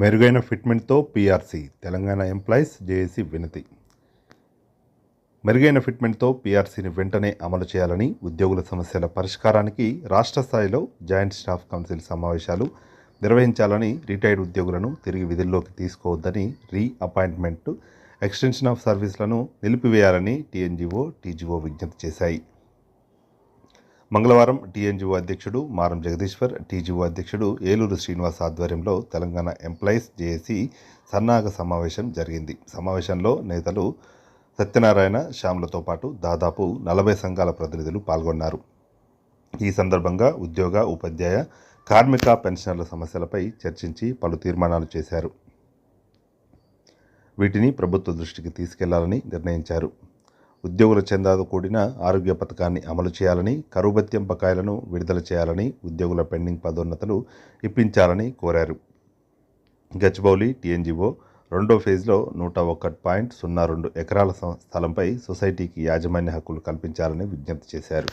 మెరుగైన ఫిట్మెంట్తో PRC Telangana employees JAC వినతి. మెరుగైన ఫిట్మెంట్తో పీఆర్సీని వెంటనే అమలు చేయాలని ఉద్యోగుల సమస్యల పరిష్కారానికి రాష్ట్ర స్థాయిలో జాయింట్ స్టాఫ్ కౌన్సిల్ సమావేశాలు నిర్వహించాలని రిటైర్డ్ ఉద్యోగులను తిరిగి విధుల్లోకి తీసుకోవద్దని రీ అపాయింట్మెంట్ ఎక్స్టెన్షన్ ఆఫ్ సర్వీసులను నిలిపివేయాలని టీఎన్జీఓ టీజీఓ విజ్ఞప్తి చేశాయి. మంగళవారం టీఎన్జీఓ అధ్యక్షుడు మారం జగదీశ్వర్ టీజీఓ అధ్యక్షుడు ఏలూరు శ్రీనివాస్ ఆధ్వర్యంలో తెలంగాణ ఎంప్లాయీస్ జేఏసీ సన్నాహక సమావేశం జరిగింది. సమావేశంలో నేతలు సత్యనారాయణ శ్యామ్లతో పాటు దాదాపు నలభై సంఘాల ప్రతినిధులు పాల్గొన్నారు. ఈ సందర్భంగా ఉద్యోగ ఉపాధ్యాయ కార్మిక పెన్షనర్ల సమస్యలపై చర్చించి పలు తీర్మానాలు చేశారు. వీటిని ప్రభుత్వ దృష్టికి తీసుకెళ్ళాలని నిర్ణయించారు. ఉద్యోగుల చందాతో కూడిన ఆరోగ్య పథకాన్ని అమలు చేయాలని కరువు బకాయిలను విడుదల చేయాలని ఉద్యోగుల పెండింగ్ పదోన్నతులు ఇప్పించాలని కోరారు. గచ్చిబౌలి టీఎన్జీఓ రెండో ఫేజ్లో నూట ఒకటి పాయింట్ సున్నా రెండు ఎకరాల స్థలంపై సొసైటీకి యాజమాన్య హక్కులు కల్పించాలని విజ్ఞప్తి చేశారు.